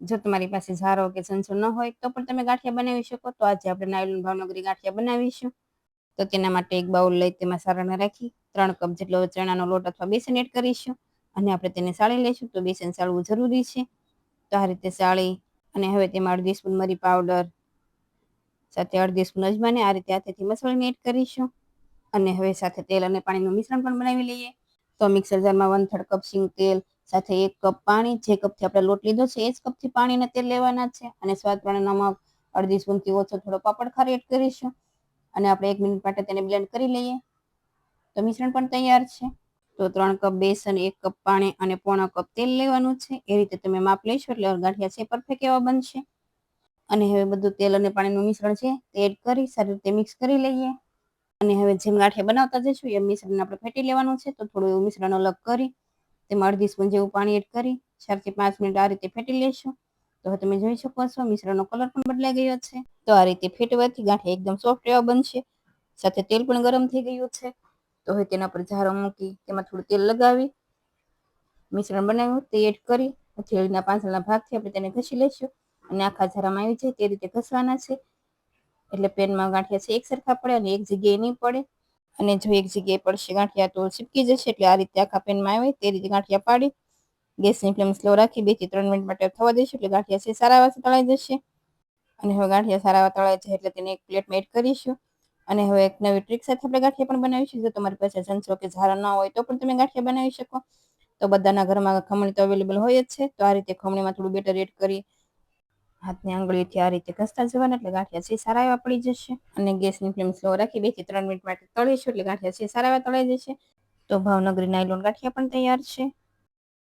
જો તમારી પાસે ઝારો કે સંચો ન હોય તો પણ તમે ગાંઠિયા બનાવી શકો. તો આજે આપણે નાયલોન ભાવનગરી ગાંઠિયા બનાવીશું. તો તેના માટે એક બાઉલ લઈ તેમાં સારણ રાખી ત્રણ કપ જેટલો ચણાનો લોટ અથવા બેસન એડ કરીશું અને આપણે તેને સાળી લઈશું. તો બેસન સાળવું જરૂરી છે. તો આ રીતે સાળી અને હવે તેમાં અડધી સ્પૂન મરી પાવડર સાથે અડધી સ્પૂન અજમાને આ રીતે હાથેથી મસળીને એડ કરીશું. અને હવે સાથે તેલ અને પાણીનું મિશ્રણ પણ બનાવી લઈએ. તો મિક્સર જારમાં વન થર્ડ કપ સિંગ તેલ સાથે એક કપ પાણી, જે કપથી આપણે લોટ લીધો છે, એ જ કપથી પાણી અને તેલ લેવાના છે. અને સ્વાદ પ્રમાણે નમક, અડધી સ્પૂનથી ઓછો થોડો પાપડ ખારી એડ કરીશું. અને આપણે એક મિનિટ માટે તેને બ્લેન્ડ કરી લઈએ. તો મિશ્રણ પણ તૈયાર છે. તો ત્રણ કપ બેસન, એક કપ પાણી અને પોણો કપ તેલ લેવાનું છે. એ રીતે તમે માપ લેશો એટલે ગાંઠિયા છે પરફેક્ટ એવા બનશે. અને હવે બધું તેલ અને પાણીનું મિશ્રણ છે તે એડ કરી સારી રીતે મિક્સ કરી લઈએ. અને હવે જેમ ગાંઠિયા બનાવતા જઈશું, એમ મિશ્રણ આપણે ફેટી લેવાનું છે. તો થોડું એવું મિશ્રણ અલગ કરી તેમાં અડધી સ્પૂન જેવું પાણી એડ કરી, ચારથી પાંચ મિનિટ આ રીતે ફેટી લેશું. તો હવે તમે જોઈ શકો છો, મિશ્રણનો કલર પણ બદલાઈ ગયો છે. તો આ રીતે ફેટવાથી ગાંઠિયા એકદમ સોફ્ટ એવા બનશે. સાથે તેલ પણ ગરમ થઈ ગયું છે. તો હવે તેના પર ઝારો મૂકી, તેમાં થોડું તેલ લગાવી, મિશ્રણ બનાવ્યું, તે એડ કરી થેળીના પાંસળના ભાગથી આપણે તેને ઘસી લઈશું અને આખા ઝારામાં આવી જાય તે રીતે ઘસવાના છે. એટલે પેનમાં ગાંઠિયા છે એક સરખા પડે અને એક જગ્યાએ નહીં પડે. અને જો એક જગ્યાએ પડશે ગાંઠિયા તો ચીપકી જશે, એટલે આ રીતે આખા પેનમાં આવે, તે રીતે ગાંઠિયા પાડી, ગેસની ફ્લેમ સ્લો રાખી, બેથી ત્રણ મિનિટ માટે થવા દઈશું એટલે ગાંઠિયા છે સારા એવા તળાઈ જશે. અને હવે ગાંઠિયા સારા એવા તળાઈ જાય એટલે તેને એક પ્લેટમાં એડ કરીશું. અને હવે એક નવી ટ્રીક સાથે આપણે ગાંઠિયા પણ બનાવીશું. જો તમારી પાસે જનસો કે ઝારા ન હોય, તો પણ તમે ગાંઠિયા બનાવી શકો. તો બધાના ઘરમાં ખમણી તો અવેલેબલ હોય જ છે. તો આ રીતે ખમણીમાં થોડું બેટર એડ કરી હાથની આંગળીથી આ રીતે ઘસતા જવાના એટલે ગાંઠિયા છે સારા એવા પડી જશે. અને ગેસની ફ્લેમ સ્લો રાખી બેથી ત્રણ મિનિટ માટે તળીશું એટલે ગાંઠિયા છે સારા એવા તળાઈ જશે. તો ભાવનગરી નાયલોન ગાંઠિયા પણ તૈયાર છે.